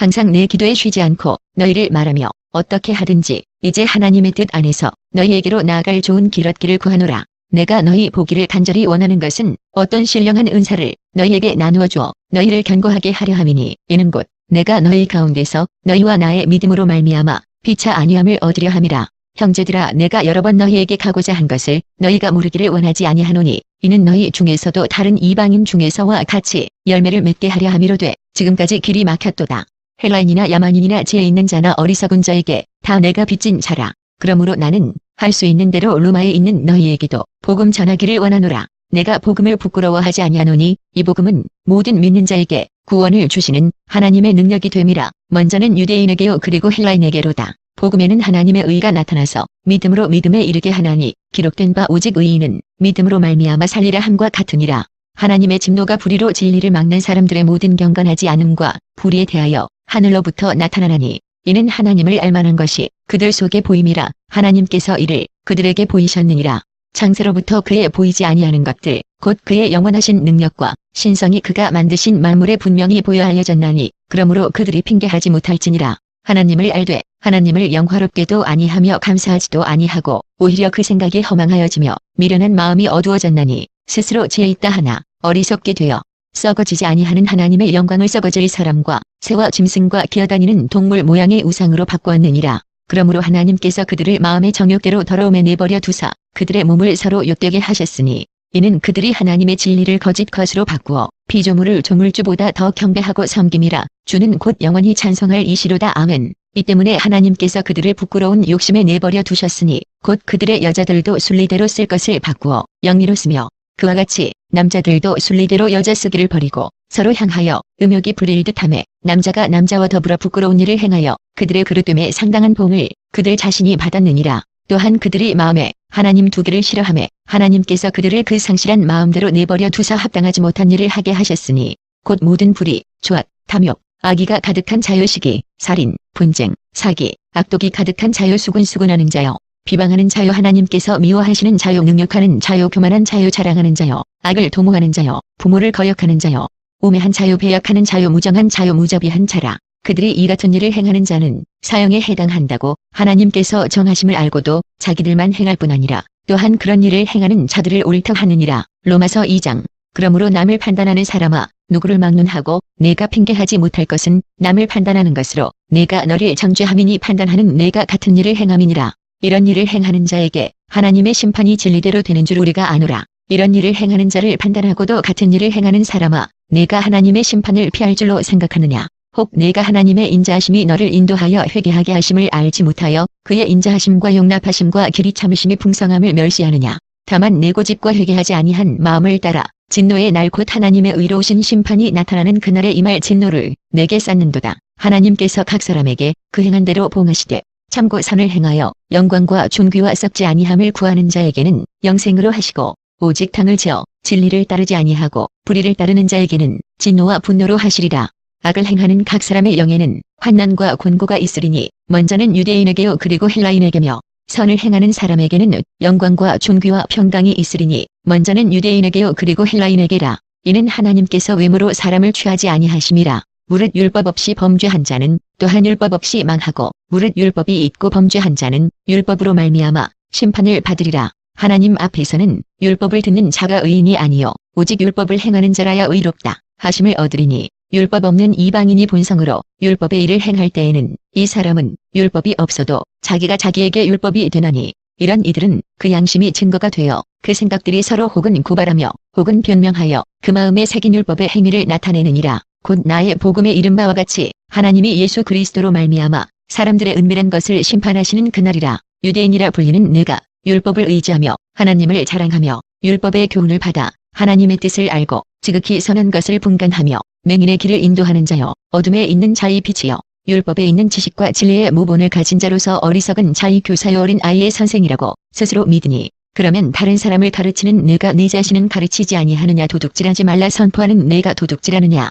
항상 내 기도에 쉬지 않고 너희를 말하며 어떻게 하든지 이제 하나님의 뜻 안에서 너희에게로 나아갈 좋은 길 얻기를 구하노라. 내가 너희 보기를 간절히 원하는 것은 어떤 신령한 은사를 너희에게 나누어 주어 너희를 견고하게 하려 함이니 이는 곧 내가 너희 가운데서 너희와 나의 믿음으로 말미암아 피차 아니함을 얻으려 함이라. 형제들아 내가 여러 번 너희에게 가고자 한 것을 너희가 모르기를 원하지 아니하노니 이는 너희 중에서도 다른 이방인 중에서와 같이 열매를 맺게 하려 함이로돼 지금까지 길이 막혔도다. 헬라인이나 야만인이나 지혜 있는 자나 어리석은 자에게 다 내가 빚진 자라. 그러므로 나는 할 수 있는 대로 루마에 있는 너희에게도 복음 전하기를 원하노라. 내가 복음을 부끄러워하지 아니하노니 이 복음은 모든 믿는 자에게 구원을 주시는 하나님의 능력이 됨이라. 먼저는 유대인에게요 그리고 헬라인에게로다. 복음에는 하나님의 의가 나타나서 믿음으로 믿음에 이르게 하나니 기록된 바 오직 의인은 믿음으로 말미암아 살리라 함과 같으니라. 하나님의 진노가 불의로 진리를 막는 사람들의 모든 경건하지 않음과 불의에 대하여 하늘로부터 나타나나니 이는 하나님을 알만한 것이 그들 속에 보임이라 하나님께서 이를 그들에게 보이셨느니라. 창세로부터 그의 보이지 아니하는 것들 곧 그의 영원하신 능력과 신성이 그가 만드신 만물에 분명히 보여 알려졌나니 그러므로 그들이 핑계하지 못할지니라. 하나님을 알되 하나님을 영화롭게도 아니하며 감사하지도 아니하고 오히려 그 생각이 허망하여지며 미련한 마음이 어두워졌나니 스스로 지혜 있다 하나 어리석게 되어 썩어지지 아니하는 하나님의 영광을 썩어질 사람과 새와 짐승과 기어다니는 동물 모양의 우상으로 바꾸었느니라. 그러므로 하나님께서 그들을 마음의 정욕대로 더러움에 내버려 두사 그들의 몸을 서로 욕되게 하셨으니 이는 그들이 하나님의 진리를 거짓 것으로 바꾸어 피조물을 조물주보다 더 경배하고 섬김이라. 주는 곧 영원히 찬송할 이시로다. 아멘. 이 때문에 하나님께서 그들을 부끄러운 욕심에 내버려 두셨으니 곧 그들의 여자들도 순리대로 쓸 것을 바꾸어 영리로 쓰며 그와 같이 남자들도 순리대로 여자 쓰기를 버리고 서로 향하여 음욕이 부릴 듯함에 남자가 남자와 더불어 부끄러운 일을 행하여 그들의 그릇됨에 상당한 봉을 그들 자신이 받았느니라. 또한 그들이 마음에 하나님 두 개를 싫어함에 하나님께서 그들을 그 상실한 마음대로 내버려 두사 합당하지 못한 일을 하게 하셨으니 곧 모든 불의, 조합, 탐욕, 악의가 가득한 자유시기, 살인, 분쟁, 사기, 악독이 가득한 자유 수군수군하는 자여 비방하는 자요 하나님께서 미워하시는 자요 능력하는 자요 교만한 자요 자랑하는 자요 악을 도모하는 자요 부모를 거역하는 자요 우매한 자요 배역하는 자요 무정한 자요 무자비한 자라. 그들이 이 같은 일을 행하는 자는 사형에 해당한다고 하나님께서 정하심을 알고도 자기들만 행할 뿐 아니라 또한 그런 일을 행하는 자들을 옳다 하느니라. 로마서 2장. 그러므로 남을 판단하는 사람아 누구를 막론하고 내가 핑계하지 못할 것은 남을 판단하는 것으로 내가 너를 정죄함이니 판단하는 내가 같은 일을 행함이니라 이런 일을 행하는 자에게 하나님의 심판이 진리대로 되는 줄 우리가 아노라. 이런 일을 행하는 자를 판단하고도 같은 일을 행하는 사람아, 내가 하나님의 심판을 피할 줄로 생각하느냐? 혹 내가 하나님의 인자하심이 너를 인도하여 회개하게 하심을 알지 못하여 그의 인자하심과 용납하심과 길이 참으심이 풍성함을 멸시하느냐? 다만 내 고집과 회개하지 아니한 마음을 따라 진노의 날 곧 하나님의 의로우신 심판이 나타나는 그날에 임할 진노를 내게 쌓는도다. 하나님께서 각 사람에게 그 행한 대로 봉하시되 참고 선을 행하여 영광과 존귀와 썩지 아니함을 구하는 자에게는 영생으로 하시고 오직 당을 지어 진리를 따르지 아니하고 불의를 따르는 자에게는 진노와 분노로 하시리라. 악을 행하는 각 사람의 영에는 환난과 곤고가 있으리니 먼저는 유대인에게요 그리고 헬라인에게며 선을 행하는 사람에게는 영광과 존귀와 평강이 있으리니 먼저는 유대인에게요 그리고 헬라인에게라. 이는 하나님께서 외모로 사람을 취하지 아니하심이라. 무릇 율법 없이 범죄한 자는 또한 율법 없이 망하고 무릇 율법이 있고 범죄한 자는 율법으로 말미암아 심판을 받으리라. 하나님 앞에서는 율법을 듣는 자가 의인이 아니요 오직 율법을 행하는 자라야 의롭다 하심을 얻으리니 율법 없는 이방인이 본성으로 율법의 일을 행할 때에는 이 사람은 율법이 없어도 자기가 자기에게 율법이 되나니 이런 이들은 그 양심이 증거가 되어 그 생각들이 서로 혹은 고발하며 혹은 변명하여 그 마음에 새긴 율법의 행위를 나타내느니라. 곧 나의 복음의 이른 바와 같이 하나님이 예수 그리스도로 말미암아 사람들의 은밀한 것을 심판하시는 그날이라. 유대인이라 불리는 내가 율법을 의지하며 하나님을 자랑하며 율법의 교훈을 받아 하나님의 뜻을 알고 지극히 선한 것을 분간하며 맹인의 길을 인도하는 자여 어둠에 있는 자의 빛이여 율법에 있는 지식과 진리의 모본을 가진 자로서 어리석은 자의 교사여 어린 아이의 선생이라고 스스로 믿으니 그러면 다른 사람을 가르치는 내가 내 자신은 가르치지 아니하느냐 도둑질하지 말라 선포하는 내가 도둑질하느냐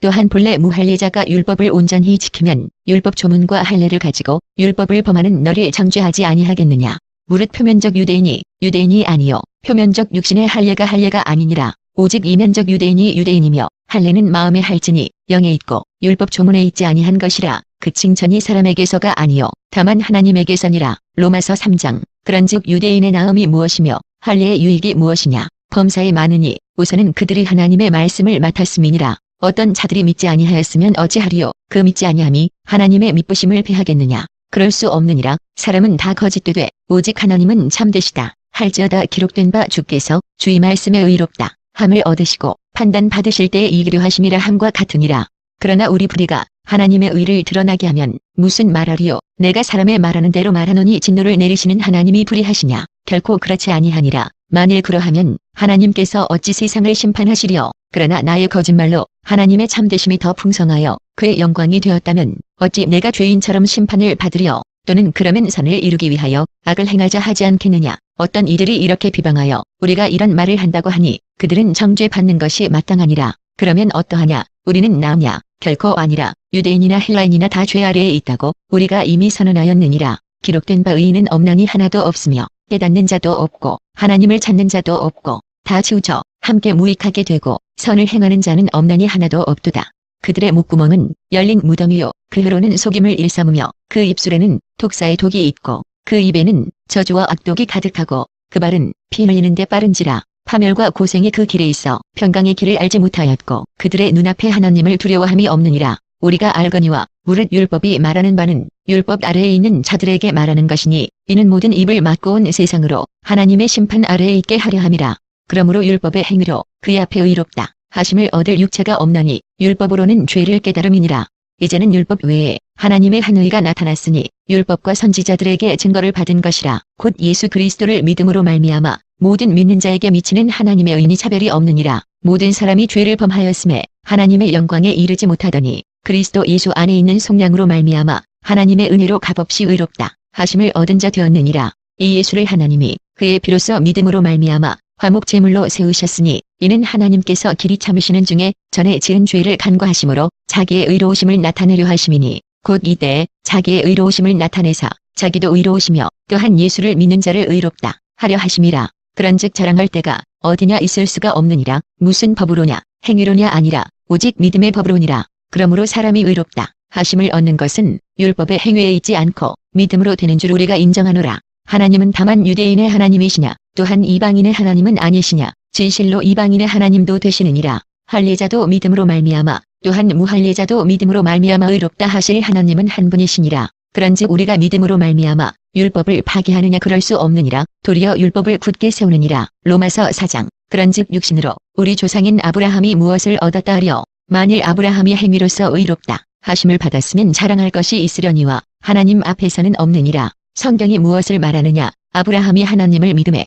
또한 본래 무할례자가 율법을 온전히 지키면 율법 조문과 할례를 가지고 율법을 범하는 너를 정죄하지 아니하겠느냐. 무릇 표면적 유대인이 유대인이 아니요 표면적 육신의 할례가 할례가 아니니라. 오직 이면적 유대인이 유대인이며 할례는 마음에 할지니 영에 있고 율법 조문에 있지 아니한 것이라. 그 칭찬이 사람에게서가 아니요 다만 하나님에게서니라. 로마서 3장. 그런즉 유대인의 나음이 무엇이며 할례의 유익이 무엇이냐. 범사에 많으니 우선은 그들이 하나님의 말씀을 맡았음이니라. 어떤 자들이 믿지 아니하였으면 어찌하리요. 그 믿지 아니함이 하나님의 믿부심을 패하겠느냐. 그럴 수 없느니라. 사람은 다 거짓되되 오직 하나님은 참되시다. 할지어다 기록된 바 주께서 주의 말씀에 의롭다. 함을 얻으시고 판단 받으실 때에 이기려 하심이라 함과 같으니라. 그러나 우리 불의가 하나님의 의를 드러나게 하면 무슨 말하리요. 내가 사람의 말하는 대로 말하노니 진노를 내리시는 하나님이 불의하시냐. 결코 그렇지 아니하니라. 만일 그러하면 하나님께서 어찌 세상을 심판하시리요. 그러나 나의 거짓말로 하나님의 참되심이 더 풍성하여 그의 영광이 되었다면 어찌 내가 죄인처럼 심판을 받으리요. 또는 그러면 선을 이루기 위하여 악을 행하자 하지 않겠느냐. 어떤 이들이 이렇게 비방하여 우리가 이런 말을 한다고 하니 그들은 정죄 받는 것이 마땅하니라. 그러면 어떠하냐. 우리는 나으냐. 결코 아니라 유대인이나 헬라인이나 다 죄 아래에 있다고 우리가 이미 선언하였느니라. 기록된 바 의인은 없나니 하나도 없으며 깨닫는 자도 없고 하나님을 찾는 자도 없고 다 치우쳐 함께 무익하게 되고 선을 행하는 자는 없나니 하나도 없도다. 그들의 목구멍은 열린 무덤이요. 그 혀로는 속임을 일삼으며 그 입술에는 독사의 독이 있고 그 입에는 저주와 악독이 가득하고 그 발은 피 흘리는데 빠른지라 파멸과 고생이 그 길에 있어 평강의 길을 알지 못하였고 그들의 눈앞에 하나님을 두려워함이 없느니라. 우리가 알거니와 무릇 율법이 말하는 바는 율법 아래에 있는 자들에게 말하는 것이니 이는 모든 입을 막고 온 세상으로 하나님의 심판 아래에 있게 하려 함이라 그러므로 율법의 행위로 그의 앞에 의롭다. 하심을 얻을 육체가 없나니 율법으로는 죄를 깨달음이니라. 이제는 율법 외에 하나님의 한의가 나타났으니 율법과 선지자들에게 증거를 받은 것이라. 곧 예수 그리스도를 믿음으로 말미암아 모든 믿는 자에게 미치는 하나님의 의인이 차별이 없느니라. 모든 사람이 죄를 범하였음에 하나님의 영광에 이르지 못하더니 그리스도 예수 안에 있는 속량으로 말미암아 하나님의 은혜로 값없이 의롭다. 하심을 얻은 자 되었느니라. 이 예수를 하나님이 그의 비로소 믿음으로 말미암아 화목 제물로 세우셨으니 이는 하나님께서 길이 참으시는 중에 전에 지은 죄를 간과하심으로 자기의 의로우심을 나타내려 하심이니 곧 이때 자기의 의로우심을 나타내사 자기도 의로우시며 또한 예수를 믿는 자를 의롭다 하려 하심이라. 그런즉 자랑할 때가 어디냐 있을 수가 없느니라. 무슨 법으로냐? 행위로냐 아니라 오직 믿음의 법으로니라. 그러므로 사람이 의롭다 하심을 얻는 것은 율법의 행위에 있지 않고 믿음으로 되는 줄 우리가 인정하노라. 하나님은 다만 유대인의 하나님이시냐 또한 이방인의 하나님은 아니시냐. 진실로 이방인의 하나님도 되시느니라. 할례자도 믿음으로 말미암아 또한 무할례자도 믿음으로 말미암아 의롭다 하실 하나님은 한 분이시니라. 그런즉 우리가 믿음으로 말미암아 율법을 파기하느냐 그럴 수 없느니라. 도리어 율법을 굳게 세우느니라. 로마서 4장. 그런즉 육신으로 우리 조상인 아브라함이 무엇을 얻었다 하려 만일 아브라함이 행위로서 의롭다 하심을 받았으면 자랑할 것이 있으려니와 하나님 앞에서는 없느니라. 성경이 무엇을 말하느냐? 아브라함이 하나님을 믿음에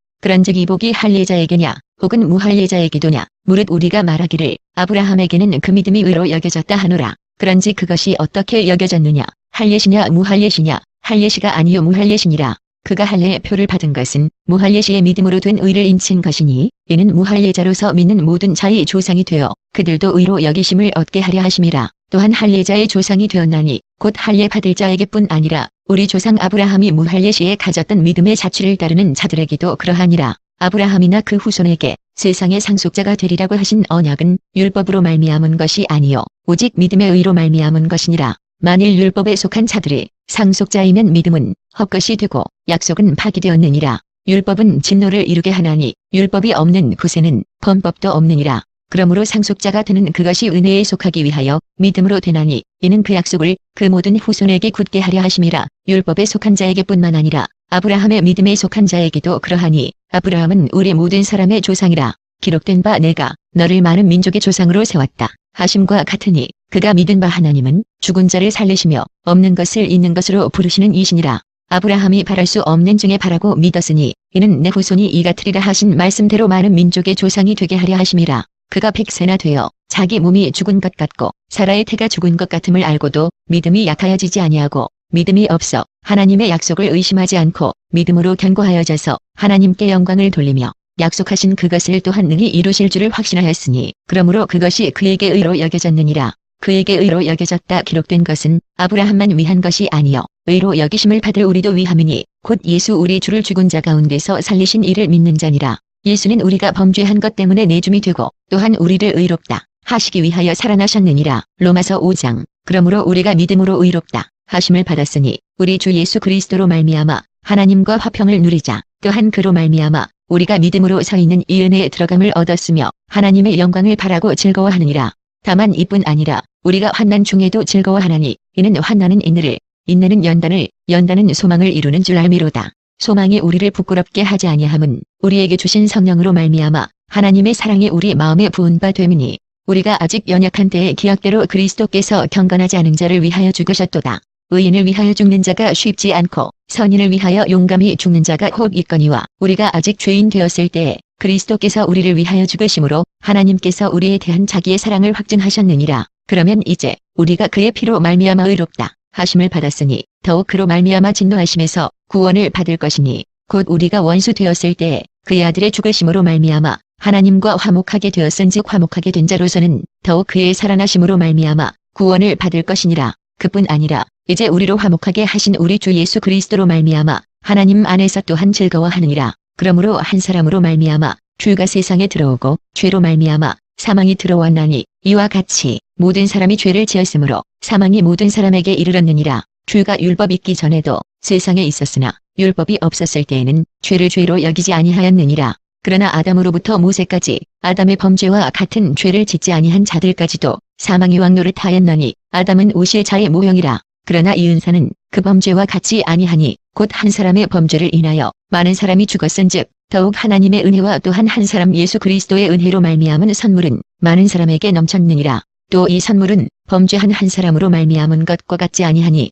그런즉 이 복이 할례자에게냐 혹은 무할례자에게도냐 무릇 우리가 말하기를 아브라함에게는 그 믿음이 의로 여겨졌다 하노라. 그런지 그것이 어떻게 여겨졌느냐 할례시냐 무할례시냐 할례시가 아니요 무할례시니라. 그가 할례의 표를 받은 것은 무할례시의 믿음으로 된 의를 인친 것이니 이는 무할례자로서 믿는 모든 자의 조상이 되어 그들도 의로 여기심을 얻게 하려 하심이라. 또한 할례자의 조상이 되었나니 곧 할례 받을 자에게뿐 아니라 우리 조상 아브라함이 무할례 시에 가졌던 믿음의 자취를 따르는 자들에게도 그러하니라 아브라함이나 그 후손에게 세상의 상속자가 되리라고 하신 언약은 율법으로 말미암은 것이 아니요 오직 믿음의 의로 말미암은 것이니라 만일 율법에 속한 자들이 상속자이면 믿음은 헛것이 되고 약속은 파기되었느니라. 율법은 진노를 이루게 하나니 율법이 없는 곳에는 범법도 없느니라. 그러므로 상속자가 되는 그것이 은혜에 속하기 위하여 믿음으로 되나니 이는 그 약속을 그 모든 후손에게 굳게 하려 하심이라. 율법에 속한 자에게뿐만 아니라 아브라함의 믿음에 속한 자에게도 그러하니 아브라함은 우리 모든 사람의 조상이라. 기록된 바 내가 너를 많은 민족의 조상으로 세웠다. 하심과 같으니 그가 믿은 바 하나님은 죽은 자를 살리시며 없는 것을 있는 것으로 부르시는 이신이라. 아브라함이 바랄 수 없는 중에 바라고 믿었으니 이는 내 후손이 이 같으리라 하신 말씀대로 많은 민족의 조상이 되게 하려 하심이라. 그가 백세나 되어 자기 몸이 죽은 것 같고 사라의 태가 죽은 것 같음을 알고도 믿음이 약하여지지 아니하고 믿음이 없어 하나님의 약속을 의심하지 않고 믿음으로 견고하여져서 하나님께 영광을 돌리며 약속하신 그것을 또한 능히 이루실 줄을 확신하였으니 그러므로 그것이 그에게 의로 여겨졌느니라. 그에게 의로 여겨졌다 기록된 것은 아브라함만 위한 것이 아니요 의로 여기심을 받을 우리도 위함이니 곧 예수 우리 주를 죽은 자 가운데서 살리신 이를 믿는 자니라. 예수는 우리가 범죄한 것 때문에 내줌이 되고 또한 우리를 의롭다 하시기 위하여 살아나셨느니라. 로마서 5장 그러므로 우리가 믿음으로 의롭다 하심을 받았으니 우리 주 예수 그리스도로 말미암아 하나님과 화평을 누리자 또한 그로 말미암아 우리가 믿음으로 서 있는 이 은혜에 들어감을 얻었으며 하나님의 영광을 바라고 즐거워하느니라. 다만 이뿐 아니라 우리가 환난 중에도 즐거워하나니 이는 환난은 인내를 인내는 연단을 연단은 소망을 이루는 줄 알미로다. 소망이 우리를 부끄럽게 하지 아니함은 우리에게 주신 성령으로 말미암아 하나님의 사랑이 우리 마음에 부은 바 됨이니 우리가 아직 연약한 때의 기약대로 그리스도께서 경건하지 않은 자를 위하여 죽으셨도다. 의인을 위하여 죽는 자가 쉽지 않고 선인을 위하여 용감히 죽는 자가 혹 있거니와 우리가 아직 죄인 되었을 때에 그리스도께서 우리를 위하여 죽으심으로 하나님께서 우리에 대한 자기의 사랑을 확증하셨느니라. 그러면 이제 우리가 그의 피로 말미암아 의롭다 하심을 받았으니 더욱 그로 말미암아 진노하심에서 구원을 받을 것이니 곧 우리가 원수 되었을 때에 그의 아들의 죽으심으로 말미암아 하나님과 화목하게 되었은즉 화목하게 된 자로서는 더욱 그의 살아나심으로 말미암아 구원을 받을 것이니라. 그뿐 아니라 이제 우리로 화목하게 하신 우리 주 예수 그리스도로 말미암아 하나님 안에서 또한 즐거워하느니라. 그러므로 한 사람으로 말미암아 죄가 세상에 들어오고 죄로 말미암아 사망이 들어왔나니 이와 같이 모든 사람이 죄를 지었으므로 사망이 모든 사람에게 이르렀느니라. 죄가 율법 있기 전에도 세상에 있었으나 율법이 없었을 때에는 죄를 죄로 여기지 아니하였느니라. 그러나 아담으로부터 모세까지 아담의 범죄와 같은 죄를 짓지 아니한 자들까지도 사망의 왕노릇 하였나니 아담은 오실 자의 모형이라. 그러나 이 은사는 그 범죄와 같이 아니하니 곧 한 사람의 범죄를 인하여 많은 사람이 죽었은즉 더욱 하나님의 은혜와 또한 한 사람 예수 그리스도의 은혜로 말미암은 선물은 많은 사람에게 넘쳤느니라. 또 이 선물은 범죄한 한 사람으로 말미암은 것과 같지 아니하니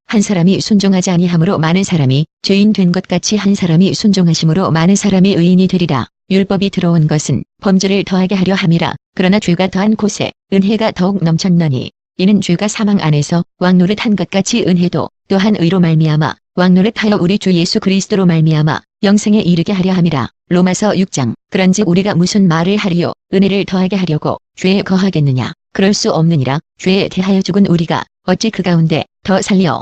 한 사람이 순종하지 아니함으로 많은 사람이 죄인 된 것 같이 한 사람이 순종하심으로 많은 사람이 의인이 되리라. 율법이 들어온 것은 범죄를 더하게 하려 함이라. 그러나 죄가 더한 곳에 은혜가 더욱 넘쳤나니 이는 죄가 사망 안에서 왕노릇한 것 같이 은혜도 또한 의로 말미암아 왕노릇하여 우리 주 예수 그리스도로 말미암아 영생에 이르게 하려 함이라. 로마서 6장 그런즉 우리가 무슨 말을 하리요 은혜를 더하게 하려고 죄에 거하겠느냐 그럴 수 없느니라 죄에 대하여 죽은 우리가 어찌 그 가운데 더 살려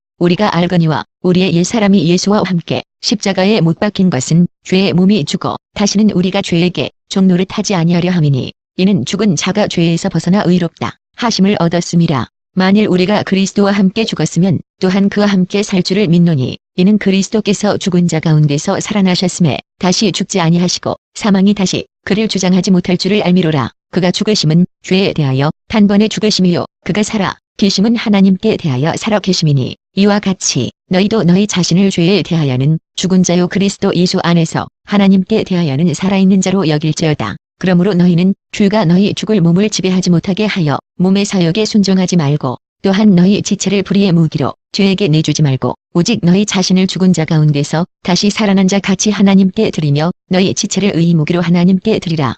우리가 알거니와 우리의 옛사람이 예수와 함께 십자가에 못 박힌 것은 죄의 몸이 죽어 다시는 우리가 죄에게 종노릇하지 아니하려 함이니 이는 죽은 자가 죄에서 벗어나 의롭다 하심을 얻었음이라. 만일 우리가 그리스도와 함께 죽었으면 또한 그와 함께 살 줄을 믿노니 이는 그리스도께서 죽은 자 가운데서 살아나셨음에 다시 죽지 아니하시고 사망이 다시 그를 주장하지 못할 줄을 알미로라. 그가 죽으심은 죄에 대하여 단번에 죽으심이요 그가 살아 계심은 하나님께 대하여 살아 계심이니 이와 같이 너희도 너희 자신을 죄에 대하여는 죽은 자요 그리스도 예수 안에서 하나님께 대하여는 살아있는 자로 여길지어다. 그러므로 너희는 죄가 너희 죽을 몸을 지배하지 못하게 하여 몸의 사역에 순종하지 말고 또한 너희 지체를 불의의 무기로 죄에게 내주지 말고 오직 너희 자신을 죽은 자 가운데서 다시 살아난 자 같이 하나님께 드리며 너희 지체를 의의 무기로 하나님께 드리라.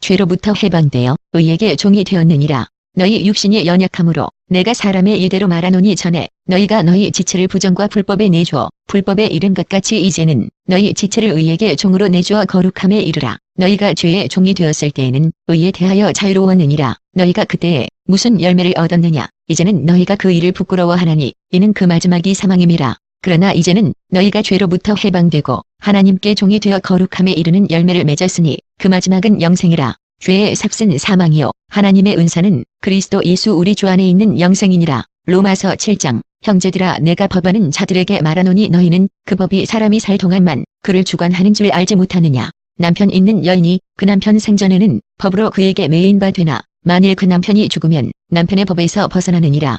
죄로부터 해방되어 의에게 종이 되었느니라 너희 육신이 연약함으로 내가 사람의 이대로 말하노니 전에 너희가 너희 지체를 부정과 불법에 내주어 불법에 이른 것 같이 이제는 너희 지체를 의에게 종으로 내주어 거룩함에 이르라. 너희가 죄의 종이 되었을 때에는 의에 대하여 자유로웠느니라. 너희가 그때에 무슨 열매를 얻었느냐. 이제는 너희가 그 일을 부끄러워하나니 이는 그 마지막이 사망임이라. 그러나 이제는 너희가 죄로부터 해방되고 하나님께 종이 되어 거룩함에 이르는 열매를 맺었으니 그 마지막은 영생이라. 죄의 삭은 사망이요 하나님의 은사는 그리스도 예수 우리 주 안에 있는 영생이니라. 로마서 7장 형제들아 내가 법하는 자들에게 말하노니 너희는 그 법이 사람이 살 동안만 그를 주관하는 줄 알지 못하느냐. 남편 있는 여인이 그 남편 생전에는 법으로 그에게 매인 바 되나 만일 그 남편이 죽으면 남편의 법에서 벗어나느니라.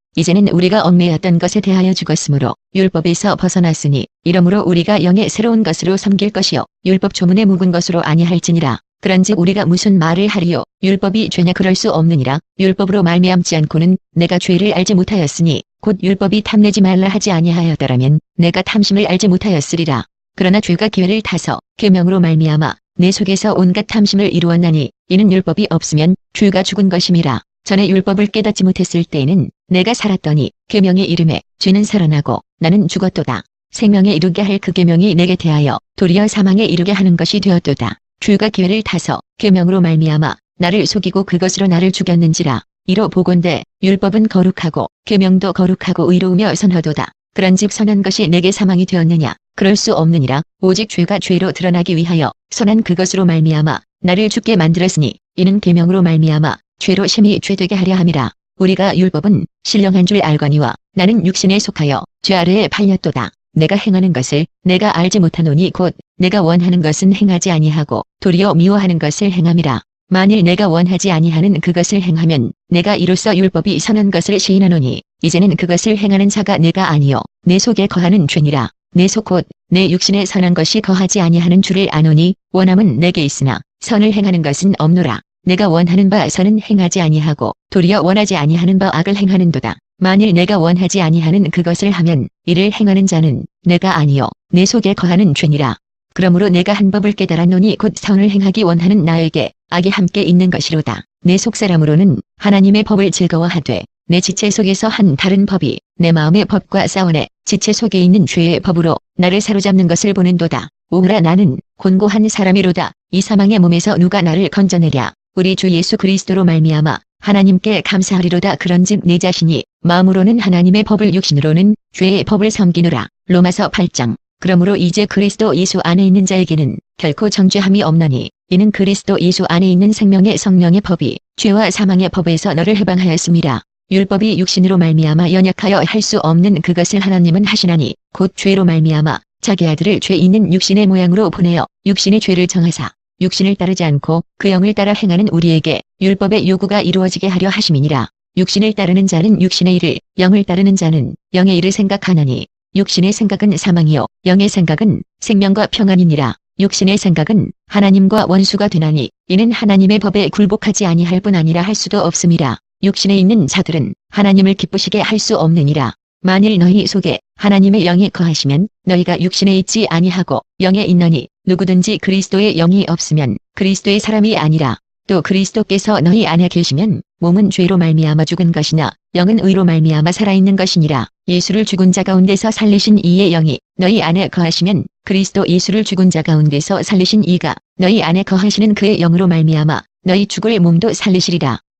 이제는 우리가 얽매였던 것에 대하여 죽었으므로 율법에서 벗어났으니 이러므로 우리가 영의 새로운 것으로 섬길 것이요 율법 조문에 묵은 것으로 아니할지니라. 그런즉 우리가 무슨 말을 하리요? 율법이 죄냐? 그럴 수 없느니라. 율법으로 말미암지 않고는 내가 죄를 알지 못하였으니 곧 율법이 탐내지 말라 하지 아니하였더라면 내가 탐심을 알지 못하였으리라. 그러나 죄가 기회를 타서 계명으로 말미암아 내 속에서 온갖 탐심을 이루었나니 이는 율법이 없으면 죄가 죽은 것임이라 전에 율법을 깨닫지 못했을 때에는 내가 살았더니 계명의 이름에 죄는 살아나고 나는 죽었도다. 생명에 이르게 할 그 계명이 내게 대하여 도리어 사망에 이르게 하는 것이 되었도다. 죄가 기회를 타서 계명으로 말미암아 나를 속이고 그것으로 나를 죽였는지라. 이로 보건대 율법은 거룩하고 계명도 거룩하고 의로우며 선하도다. 그런즉 선한 것이 내게 사망이 되었느냐? 그럴 수 없느니라. 오직 죄가 죄로 드러나기 위하여 선한 그것으로 말미암아 나를 죽게 만들었으니 이는 계명으로 말미암아 죄로 심히 죄되게 하려 함이라 우리가 율법은 신령한 줄 알거니와 나는 육신에 속하여 죄 아래에 팔렸도다 내가 행하는 것을 내가 알지 못하노니 곧 내가 원하는 것은 행하지 아니하고 도리어 미워하는 것을 행함이라. 만일 내가 원하지 아니하는 그것을 행하면 내가 이로써 율법이 선한 것을 시인하노니 이제는 그것을 행하는 자가 내가 아니요 내 속에 거하는 죄니라. 내 속 곧 내 육신에 선한 것이 거하지 아니하는 줄을 아노니 원함은 내게 있으나 선을 행하는 것은 없노라. 내가 원하는 바 선은 행하지 아니하고 도리어 원하지 아니하는 바 악을 행하는도다. 만일 내가 원하지 아니하는 그것을 하면 이를 행하는 자는 내가 아니요 내 속에 거하는 죄니라. 그러므로 내가 한 법을 깨달았노니 곧 선을 행하기 원하는 나에게 악이 함께 있는 것이로다. 내 속사람으로는 하나님의 법을 즐거워하되 내 지체 속에서 한 다른 법이 내 마음의 법과 싸우네 지체 속에 있는 죄의 법으로 나를 사로잡는 것을 보는도다. 오라 나는 곤고한 사람이로다. 이 사망의 몸에서 누가 나를 건져내랴. 우리 주 예수 그리스도로 말미암아 하나님께 감사하리로다 그런즉 내 자신이 마음으로는 하나님의 법을 육신으로는 죄의 법을 섬기노라. 로마서 8장 그러므로 이제 그리스도 예수 안에 있는 자에게는 결코 정죄함이 없나니 이는 그리스도 예수 안에 있는 생명의 성령의 법이 죄와 사망의 법에서 너를 해방하였습니다. 율법이 육신으로 말미암아 연약하여 할 수 없는 그것을 하나님은 하시나니 곧 죄로 말미암아 자기 아들을 죄 있는 육신의 모양으로 보내어 육신의 죄를 정하사 육신을 따르지 않고 그 영을 따라 행하는 우리에게 율법의 요구가 이루어지게 하려 하심이니라. 육신을 따르는 자는 육신의 일을, 영을 따르는 자는 영의 일을 생각하나니 육신의 생각은 사망이요 영의 생각은 생명과 평안이니라. 육신의 생각은 하나님과 원수가 되나니 이는 하나님의 법에 굴복하지 아니할 뿐 아니라 할 수도 없음이라. 육신에 있는 자들은 하나님을 기쁘시게 할 수 없느니라. 만일 너희 속에 하나님의 영이 거하시면 너희가 육신에 있지 아니하고 영에 있나니 누구든지 그리스도의 영이 없으면 그리스도의 사람이 아니라 또 그리스도께서 너희 안에 계시면 몸은 죄로 말미암아 죽은 것이나 영은 의로 말미암아 살아있는 것이니라. 예수를 죽은 자 가운데서 살리신 이의 영이 너희 안에 거하시면 그리스도 예수를 죽은 자 가운데서 살리신 이가 너희 안에 거하시는 그의 영으로 말미암아 너희 죽을 몸도 살리시리라.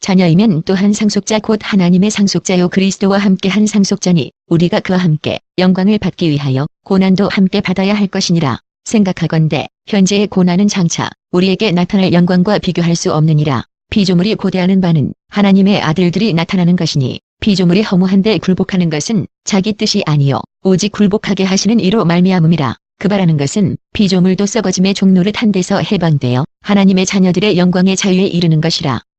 자녀이면 또한 상속자 곧 하나님의 상속자요 그리스도와 함께 한 상속자니 우리가 그와 함께 영광을 받기 위하여 고난도 함께 받아야 할 것이니라. 생각하건대 현재의 고난은 장차 우리에게 나타날 영광과 비교할 수 없느니라. 피조물이 고대하는 바는 하나님의 아들들이 나타나는 것이니 피조물이 허무한데 굴복하는 것은 자기 뜻이 아니요 오직 굴복하게 하시는 이로 말미암음이라. 그 바라는 것은 피조물도 썩어짐의 종노릇 한 데서 해방되어 하나님의 자녀들의 영광의 자유에 이르는 것이라.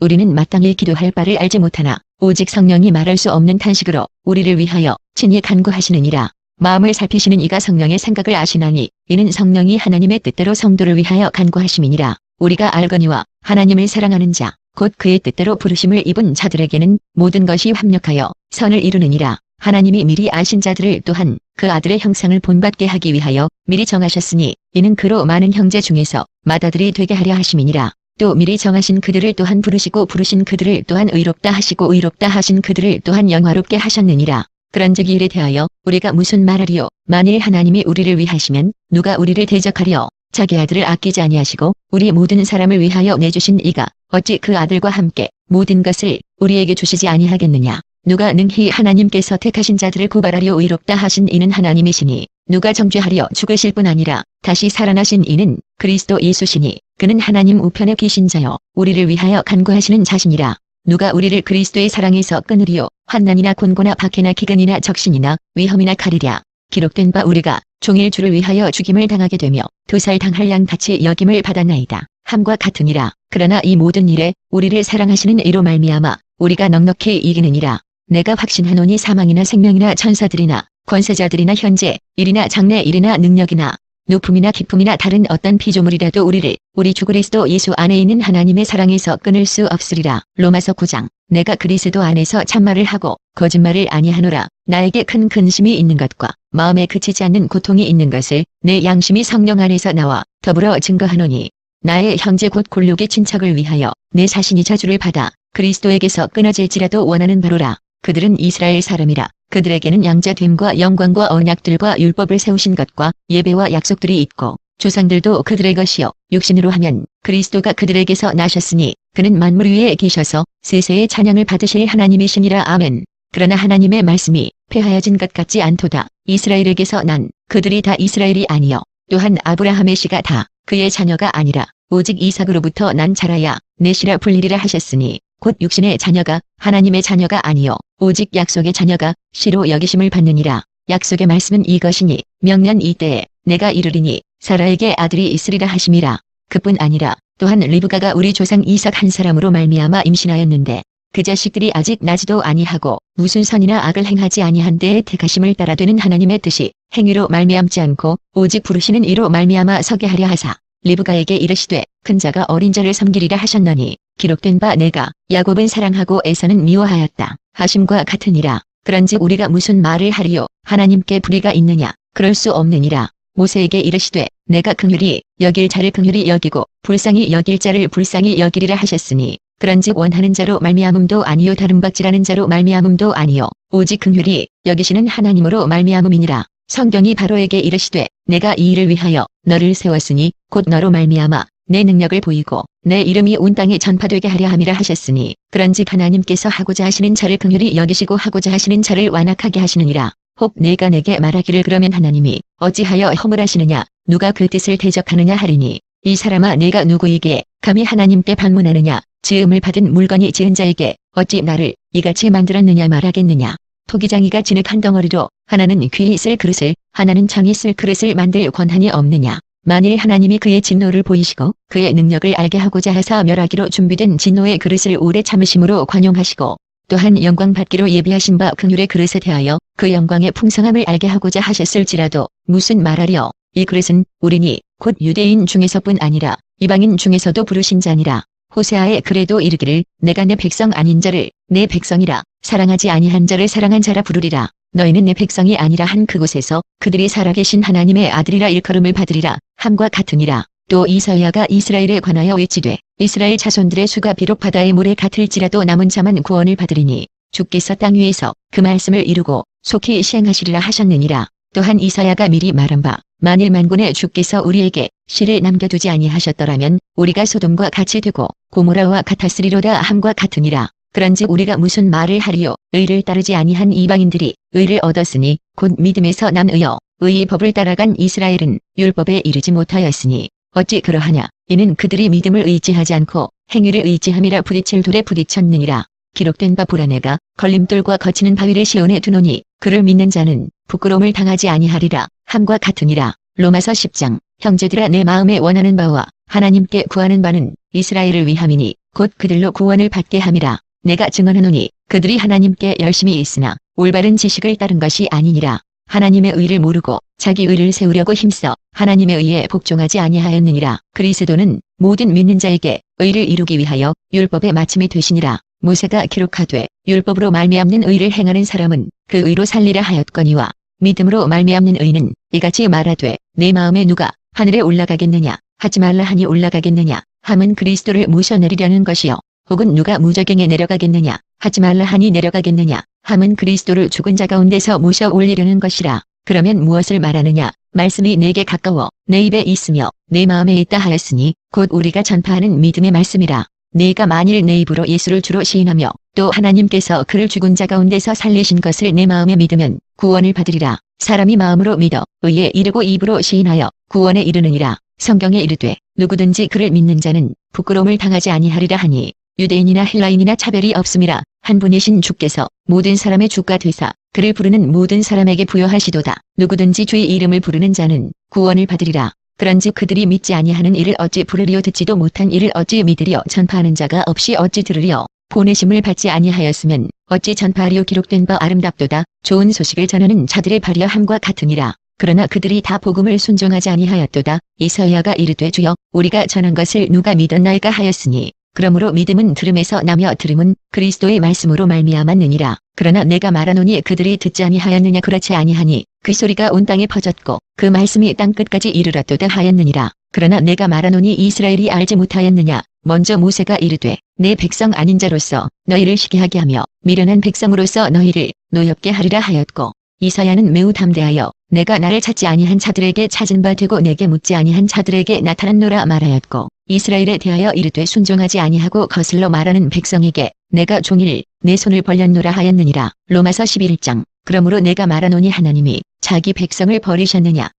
우리는 마땅히 기도할 바를 알지 못하나 오직 성령이 말할 수 없는 탄식으로 우리를 위하여 친히 간구하시느니라. 마음을 살피시는 이가 성령의 생각을 아시나니 이는 성령이 하나님의 뜻대로 성도를 위하여 간구하심이니라. 우리가 알거니와 하나님을 사랑하는 자, 곧 그의 뜻대로 부르심을 입은 자들에게는 모든 것이 합력하여 선을 이루느니라. 하나님이 미리 아신 자들을 또한 그 아들의 형상을 본받게 하기 위하여 미리 정하셨으니 이는 그로 많은 형제 중에서 맏아들이 되게 하려 하심이니라. 또 미리 정하신 그들을 또한 부르시고 부르신 그들을 또한 의롭다 하시고 의롭다 하신 그들을 또한 영화롭게 하셨느니라. 그런즉 이 일에 대하여 우리가 무슨 말하리요? 만일 하나님이 우리를 위하시면 누가 우리를 대적하리요? 자기 아들을 아끼지 아니하시고 우리 모든 사람을 위하여 내주신 이가 어찌 그 아들과 함께 모든 것을 우리에게 주시지 아니하겠느냐? 누가 능히 하나님께서 택하신 자들을 고발하려 의롭다 하신 이는 하나님이시니 누가 정죄하려 죽으실 뿐 아니라 다시 살아나신 이는 그리스도 예수시니 그는 하나님 우편에 계신 자여 우리를 위하여 간구하시는 자신이라. 누가 우리를 그리스도의 사랑에서 끊으리요? 환난이나 곤고나 박해나 기근이나 적신이나 위험이나 칼이랴. 기록된 바 우리가 종일 주를 위하여 죽임을 당하게 되며 도살 당할 양같이 여김을 받았나이다. 함과 같으니라. 그러나 이 모든 일에 우리를 사랑하시는 이로 말미암아 우리가 넉넉히 이기느니라. 내가 확신하노니 사망이나 생명이나 천사들이나 권세자들이나 현재 일이나 장래 일이나 능력이나 높음이나 기쁨이나 다른 어떤 피조물이라도 우리를 우리 주 그리스도 예수 안에 있는 하나님의 사랑에서 끊을 수 없으리라. 로마서 9장 내가 그리스도 안에서 참말을 하고 거짓말을 아니하노라. 나에게 큰 근심이 있는 것과 마음에 그치지 않는 고통이 있는 것을 내 양심이 성령 안에서 나와 더불어 증거하노니 나의 형제 곧 골록의 친척을 위하여 내 자신이 저주를 받아 그리스도에게서 끊어질지라도 원하는 바로라. 그들은 이스라엘 사람이라. 그들에게는 양자됨과 영광과 언약들과 율법을 세우신 것과 예배와 약속들이 있고 조상들도 그들의 것이요 육신으로 하면 그리스도가 그들에게서 나셨으니 그는 만물 위에 계셔서 세세의 찬양을 받으실 하나님이시니라 아멘. 그러나 하나님의 말씀이 폐하여진 것 같지 않도다. 이스라엘에게서 난 그들이 다 이스라엘이 아니요 또한 아브라함의 씨가 다 그의 자녀가 아니라 오직 이삭으로부터 난 자라야 내 씨라 불리리라 하셨으니 곧 육신의 자녀가 하나님의 자녀가 아니요 오직 약속의 자녀가 시로 여기심을 받느니라. 약속의 말씀은 이것이니 명년 이때에 내가 이르리니 사라에게 아들이 있으리라 하심이라. 그뿐 아니라 또한 리브가가 우리 조상 이삭 한 사람으로 말미암아 임신하였는데 그 자식들이 아직 나지도 아니하고 무슨 선이나 악을 행하지 아니한 데에 택하심을 따라 되는 하나님의 뜻이 행위로 말미암지 않고 오직 부르시는 이로 말미암아 서게 하려 하사 리브가에게 이르시되 큰 자가 어린 자를 섬기리라 하셨나니 기록된 바 내가 야곱은 사랑하고 에서는 미워하였다. 하심과 같으니라. 그런즉 우리가 무슨 말을 하리요 하나님께 불의가 있느냐 그럴 수 없느니라. 모세에게 이르시되 내가 긍휼히 여길 자를 긍휼히 여기고 불쌍히 여길 자를 불쌍히 여기리라 하셨으니 그런즉 원하는 자로 말미암음도 아니요 다른 박지라는 자로 말미암음도 아니요 오직 긍휼히 여기시는 하나님으로 말미암음이니라. 성경이 바로에게 이르시되 내가 이 일을 위하여 너를 세웠으니 곧 너로 말미암아 내 능력을 보이고 내 이름이 온 땅에 전파되게 하려 함이라 하셨으니 그런즉 하나님께서 하고자 하시는 자를 긍휼히 여기시고 하고자 하시는 자를 완악하게 하시느니라. 혹 내가 내게 말하기를 그러면 하나님이 어찌하여 허물하시느냐? 누가 그 뜻을 대적하느냐 하리니? 이 사람아 내가 누구에게 감히 하나님께 방문하느냐? 지음을 받은 물건이 지은 자에게 어찌 나를 이같이 만들었느냐 말하겠느냐? 토기장이가 진흙 한 덩어리로 하나는 귀히 쓸 그릇을 하나는 장이 쓸 그릇을 만들 권한이 없느냐 만일 하나님이 그의 진노를 보이시고 그의 능력을 알게 하고자 하사 멸하기로 준비된 진노의 그릇을 오래 참으심으로 관용하시고 또한 영광 받기로 예비하신 바 긍휼의 그릇에 대하여 그 영광의 풍성함을 알게 하고자 하셨을지라도 무슨 말하려 이 그릇은 우리니 곧 유대인 중에서뿐 아니라 이방인 중에서도 부르신 자니라. 호세아에 그래도 이르기를 내가 내 백성 아닌 자를 내 백성이라. 사랑하지 아니한 자를 사랑한 자라 부르리라 너희는 내 백성이 아니라 한 그곳에서 그들이 살아계신 하나님의 아들이라 일컬음을 받으리라. 함과 같으니라. 또 이사야가 이스라엘에 관하여 외치되 이스라엘 자손들의 수가 비록 바다의 물에 같을지라도 남은 자만 구원을 받으리니 주께서 땅 위에서 그 말씀을 이루고 속히 시행하시리라 하셨느니라. 또한 이사야가 미리 말한 바 만일 만군의 주께서 우리에게 씨를 남겨두지 아니하셨더라면 우리가 소돔과 같이 되고 고모라와 같았으리로다. 함과 같으니라. 그런즉 우리가 무슨 말을 하리요 의를 따르지 아니한 이방인들이 의를 얻었으니 곧 믿음에서 난 의여 의의 법을 따라간 이스라엘은 율법에 이르지 못하였으니 어찌 그러하냐 이는 그들이 믿음을 의지하지 않고 행위를 의지함이라 부딪힐 돌에 부딪혔느니라. 기록된 바 불안해가 걸림돌과 거치는 바위를 시온에 두노니 그를 믿는 자는 부끄러움을 당하지 아니하리라 함과 같으니라. 로마서 10장 형제들아 내 마음에 원하는 바와 하나님께 구하는 바는 이스라엘을 위함이니 곧 그들로 구원을 받게 함이라. 내가 증언하노니 그들이 하나님께 열심히 있으나 올바른 지식을 따른 것이 아니니라. 하나님의 의를 모르고 자기 의를 세우려고 힘써 하나님의 의에 복종하지 아니하였느니라. 그리스도는 모든 믿는 자에게 의를 이루기 위하여 율법의 마침이 되시니라. 모세가 기록하되 율법으로 말미암는 의를 행하는 사람은 그 의로 살리라 하였거니와 믿음으로 말미암는 의는 이같이 말하되 내 마음에 누가 하늘에 올라가겠느냐 하지 말라 하니 올라가겠느냐 함은 그리스도를 모셔내리려는 것이요 혹은 누가 무저갱에 내려가겠느냐? 하지 말라 하니 내려가겠느냐? 함은 그리스도를 죽은 자 가운데서 모셔 올리려는 것이라. 그러면 무엇을 말하느냐? 말씀이 내게 가까워 내 입에 있으며 내 마음에 있다 하였으니 곧 우리가 전파하는 믿음의 말씀이라. 내가 만일 내 입으로 예수를 주로 시인하며 또 하나님께서 그를 죽은 자 가운데서 살리신 것을 내 마음에 믿으면 구원을 받으리라. 사람이 마음으로 믿어 의에 이르고 입으로 시인하여 구원에 이르느니라. 성경에 이르되 누구든지 그를 믿는 자는 부끄러움을 당하지 아니하리라 하니 유대인이나 헬라인이나 차별이 없음이라 한 분이신 주께서 모든 사람의 주가 되사 그를 부르는 모든 사람에게 부여하시도다. 누구든지 주의 이름을 부르는 자는 구원을 받으리라. 그런즉 그들이 믿지 아니하는 이를 어찌 부르리요? 듣지도 못한 이를 어찌 믿으리요? 전파하는 자가 없이 어찌 들으리요? 보내심을 받지 아니하였으면 어찌 전파하리요? 기록된 바 아름답도다. 좋은 소식을 전하는 자들의 발이여 함과 같으니라. 그러나 그들이 다 복음을 순종하지 아니하였도다. 이서야가 이르되 주여 우리가 전한 것을 누가 믿었나이까 하였으니 그러므로 믿음은 들음에서 나며 들음은 그리스도의 말씀으로 말미암았느니라. 그러나 내가 말하노니 그들이 듣지 아니하였느냐 그렇지 아니하니 그 소리가 온 땅에 퍼졌고 그 말씀이 땅 끝까지 이르렀도다 하였느니라. 그러나 내가 말하노니 이스라엘이 알지 못하였느냐 먼저 모세가 이르되 내 백성 아닌 자로서 너희를 시기하게 하며 미련한 백성으로서 너희를 노엽게 하리라 하였고 이사야는 매우 담대하여 내가 나를 찾지 아니한 자들에게 찾은 바 되고 내게 묻지 아니한 자들에게 나타났노라 말하였고 이스라엘에 대하여 이르되 순종하지 아니하고 거슬러 말하는 백성에게 내가 종일 내 손을 벌렸노라 하였느니라. 로마서 11장 그러므로 내가 말하노니 하나님이 자기 백성을 버리셨느냐